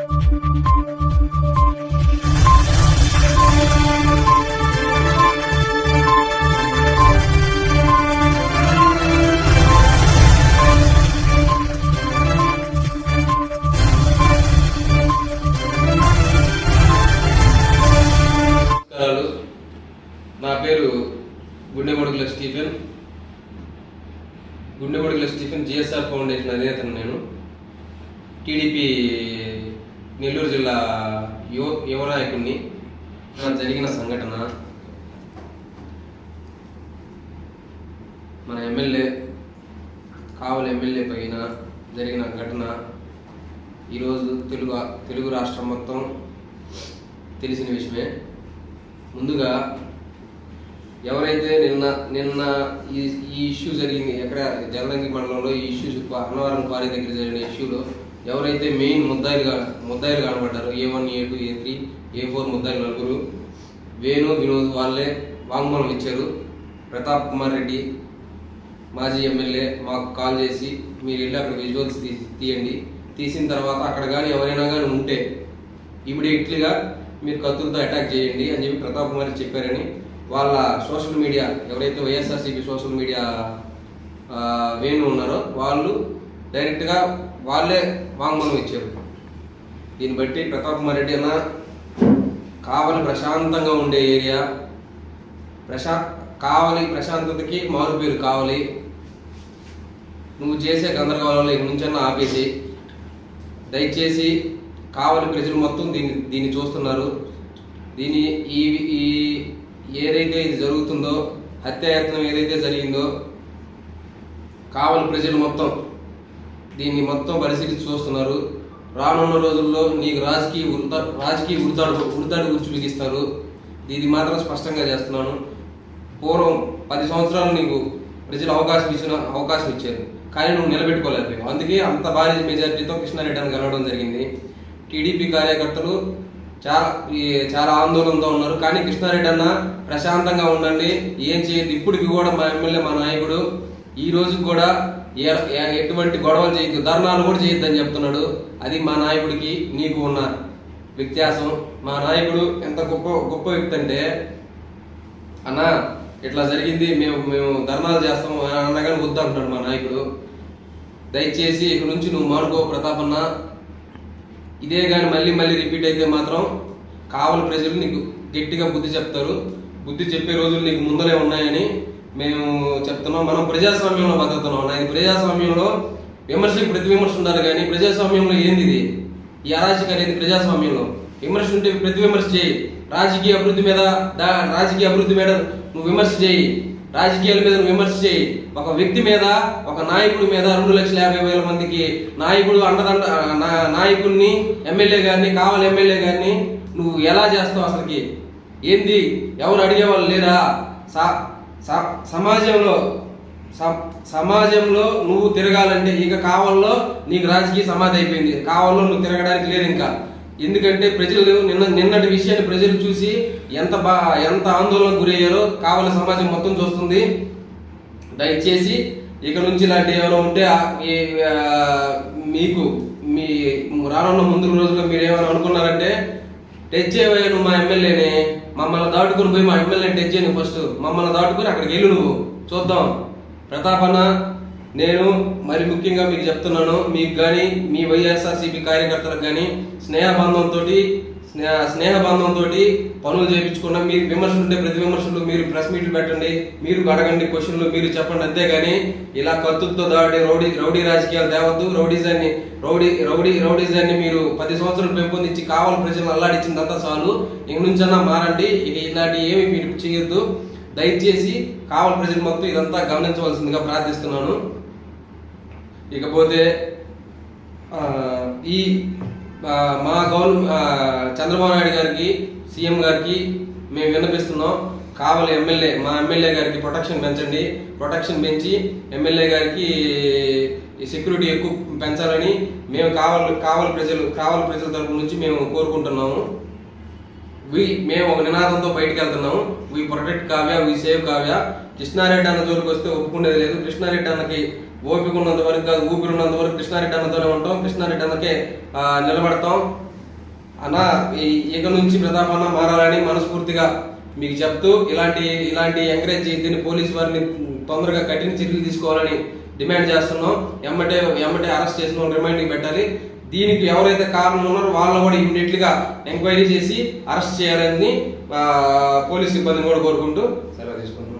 నా పేరు Gundemadugula Stephen. Gundemadugula Stephen GSR foundation అధినేతను నేను. టీడీపీ నెల్లూరు జిల్లా యువ యువనాయకుడిని జరిగిన సంఘటన. మన ఎమ్మెల్యే కావలి ఎమ్మెల్యే పైన జరిగిన ఘటన. ఈరోజు తెలుగు తెలుగు రాష్ట్రం మొత్తం తెలిసిన విషయమే. ముందుగా ఎవరైతే నిన్న నిన్న ఈ ఈ ఇష్యూ జరిగింది ఎక్కడ జలదంగి మండలంలో ఈ ఇష్యూ అన్నవరం క్వారీ దగ్గర జరిగిన ఇష్యూలో ఎవరైతే మెయిన్ ముద్దాయిలు ముద్దాయిలు కనబడ్డారు A one A two A three A four ముద్దాయిలు నలుగురు వేణు వినోద్ వాళ్ళే వాంగ్మూలం ఇచ్చారు. ప్రతాప్ కుమార్ రెడ్డి మాజీ ఎమ్మెల్యే మాకు కాల్ చేసి మీరు వెళ్ళి అక్కడ విజువల్స్ తీ తీయండి. తీసిన తర్వాత అక్కడ కానీ ఎవరైనా కానీ ఉంటే ఇమీడియట్లీగా మీరు కత్తులతో అటాక్ చేయండి అని చెప్పి ప్రతాప్ కుమార్ చెప్పారని వాళ్ళ సోషల్ మీడియా ఎవరైతే వైఎస్ఆర్సీపీ సోషల్ మీడియా వేణు ఉన్నారో వాళ్ళు డైరెక్ట్గా వాళ్ళే వాంగ్మూలం ఇచ్చారు. దీన్ని బట్టి ప్రతాప్ కుమార్ రెడ్డి అన్న కావలి ప్రశాంతంగా ఉండే ఏరియా ప్రశా కావలి ప్రశాంతతకి మారు పేరు నువ్వు చేసే గందరగోళంలో ఇక నుంచన్నా ఆపేసి దయచేసి కావలి ప్రజలు మొత్తం దీన్ని దీన్ని చూస్తున్నారు. దీని ఈ ఈ ఏదైతే ఇది జరుగుతుందో హత్యాయత్నం ఏదైతే జరిగిందో కావలి ప్రజలు మొత్తం దీన్ని మొత్తం పరిశీలించి చూస్తున్నారు. రానున్న రోజుల్లో నీకు రాజకీయ ఉడత రాజకీయ ఉడతాడు ఉడతాడు గురించి బిగిస్తారు ఇది మాత్రం స్పష్టంగా చేస్తున్నాను. పూర్వం పది సంవత్సరాలు నీకు ప్రజలు అవకాశం ఇచ్చిన అవకాశం ఇచ్చారు. కానీ నువ్వు నిలబెట్టుకోలేకపోయావు అందుకే అంత భారీ మెజార్టీతో కృష్ణారెడ్డి అని కలవడం జరిగింది. టీడీపీ కార్యకర్తలు చాలా ఈ చాలా ఆందోళనతో ఉన్నారు. కానీ కృష్ణారెడ్డి అన్న ప్రశాంతంగా ఉండండి. ఏం చేయదు ఇప్పటికి కూడా మా ఎమ్మెల్యే మా నాయకుడు. ఈ రోజు కూడా ఎటువంటి గొడవలు చేయొద్దు ధర్నాలు కూడా చేయొద్దని చెప్తున్నాడు. అది మా నాయకుడికి నీకు ఉన్న వ్యత్యాసం. మా నాయకుడు ఎంత గొప్ప గొప్ప వ్యక్తి అంటే అన్న ఇట్లా జరిగింది మేము మేము ధర్నాలు చేస్తాము అన్నగానే వద్దు అంటున్నాడు మా నాయకుడు. దయచేసి ఇక్కడ నుంచి నువ్వు మానుకో ప్రతాపన్న ఇదే కానీ మళ్ళీ మళ్ళీ రిపీట్ అయితే మాత్రం కావలి ప్రజలు నీకు గట్టిగా బుద్ధి చెప్తారు. బుద్ధి చెప్పే రోజులు నీకు ముందరే ఉన్నాయని మేము చెప్తున్నాం మనం ప్రజాస్వామ్యంలో బతుకుతున్నాం. నాది ప్రజాస్వామ్యంలో విమర్శలు ప్రతి విమర్శ ఉండాలి కానీ ప్రజాస్వామ్యంలో ఏంది ఇది? ఈ అరాచక అనేది ప్రజాస్వామ్యంలో. విమర్శ ఉంటే ప్రతి విమర్శ చేయి. రాజకీయ అభివృద్ధి మీద దా- రాజకీయ అభివృద్ధి మీద నువ్వు విమర్శ చేయి. రాజకీయాల మీద నువ్వు విమర్శ చేయి. ఒక వ్యక్తి మీద ఒక నాయకుడి మీద రెండు లక్షల యాభై వేల మందికి నాయకుడు అండదండ నా- నాయకుడిని ఎమ్మెల్యే గారిని కావాలి ఎమ్మెల్యే గారిని నువ్వు ఎలా చేస్తావు అసలుకి? ఏంది? ఎవరు అడిగేవాళ్ళు లేరా? సా- సమాజంలో సమాజంలో నువ్వు తిరగాలంటే ఇక కావాలలో నీకు రాజకీయ సమాధి అయిపోయింది. కావాలో నువ్వు తిరగడానికి లేదు ఇంకా. ఎందుకంటే ప్రజలు నిన్న నిన్నటి విషయాన్ని ప్రజలు చూసి ఎంత బా ఎంత ఆందోళనకు గురయ్యారో కావాల సమాజం మొత్తం చూస్తుంది. దయచేసి ఇక నుంచి ఇలాంటి ఏమైనా ఉంటే మీకు మీ రానున్న ముందు రోజుల్లో మీరు ఏమైనా అనుకున్నారంటే టచ్ చేయవయ్యా మా ఎమ్మెల్యేని. మమ్మల్ని దాటుకుని పోయి మా ఎమ్మెల్యే టచ్ చేయను ఫస్ట్. మమ్మల్ని దాటుకుని అక్కడికి వెళ్ళు నువ్వు. చూద్దాం. ప్రతాపన్న నేను మరి ముఖ్యంగా మీకు చెప్తున్నాను మీకు కానీ మీ వైఎస్ఆర్సీపీ కార్యకర్తలకు కానీ స్నేహబంధంతో స్నేహ స్నేహబంధంతో పనులు చేయించుకున్న మీరు విమర్శలు ఉంటే ప్రతి విమర్శలు మీరు ప్రెస్ మీట్లు పెట్టండి మీరు అడగండి క్వశ్చన్లు మీరు చెప్పండి. అంతేగాని ఇలా కత్తులతో దాడి రౌడీ రౌడీ రాజకీయాలు తేవద్దు. రౌడీజాన్ని రౌడీ రౌడీ రౌడీజాన్ని మీరు పది సంవత్సరాలు పెంపొందించి కావాలి ప్రజలు అల్లాడించిందంతా చాలు. ఇక నుంచన్నా మారండి. ఇక ఇలాంటి ఏమి మీరు చేయొద్దు. దయచేసి కావాలి ప్రజలు మొత్తం ఇదంతా గమనించవలసిందిగా ప్రార్థిస్తున్నాను. ఇకపోతే ఈ మా గవర్న చంద్రబాబు నాయుడు గారికి సీఎం గారికి మేము విన్నపిస్తున్నాం. కావాలి ఎమ్మెల్యే మా ఎమ్మెల్యే గారికి ప్రొటెక్షన్ పెంచండి. ప్రొటెక్షన్ పెంచి ఎమ్మెల్యే గారికి ఈ సెక్యూరిటీ ఎక్కువ పెంచాలని మేము కావాలి కావాలి ప్రజలు కావాలి ప్రజల తరపు నుంచి మేము కోరుకుంటున్నాము. వి మేము ఒక నినాదంతో బయటకు వెళ్తున్నాము. We protect Kavya we save Kavya Krishna Reddy అన్న జోలికి వస్తే ఒప్పుకునేది లేదు. కృష్ణారెడ్డి అన్నకి ఓపిక ఉన్నంత వరకు కాదు ఊపిరి ఉన్నంత వరకు కృష్ణారెడ్డి అన్నతోనే ఉంటాం. కృష్ణారెడ్డి అన్నకే నిలబడతాం. అన్న ఈ- ఇక నుంచి ప్రతాప్ అన్న మారాలని మనస్ఫూర్తిగా మీకు చెప్తూ ఇలాంటి ఇలాంటి ఎంకరేజ్ దీన్ని పోలీస్ వారిని తొందరగా కఠిన చర్యలు తీసుకోవాలని డిమాండ్ చేస్తున్నాం. ఎమ్మటే ఎమ్మటే అరెస్ట్ చేసిన వాళ్ళు రిమైండింగ్ పెట్టాలి. దీనికి ఎవరైతే కారణం ఉన్నారో వాళ్ళని కూడా ఇమ్మీడియట్గా ఎంక్వైరీ చేసి అరెస్ట్ చేయాలని పోలీస్ సిబ్బందిని కూడా కోరుకుంటూ సెలవు తీసుకుంటున్నాం.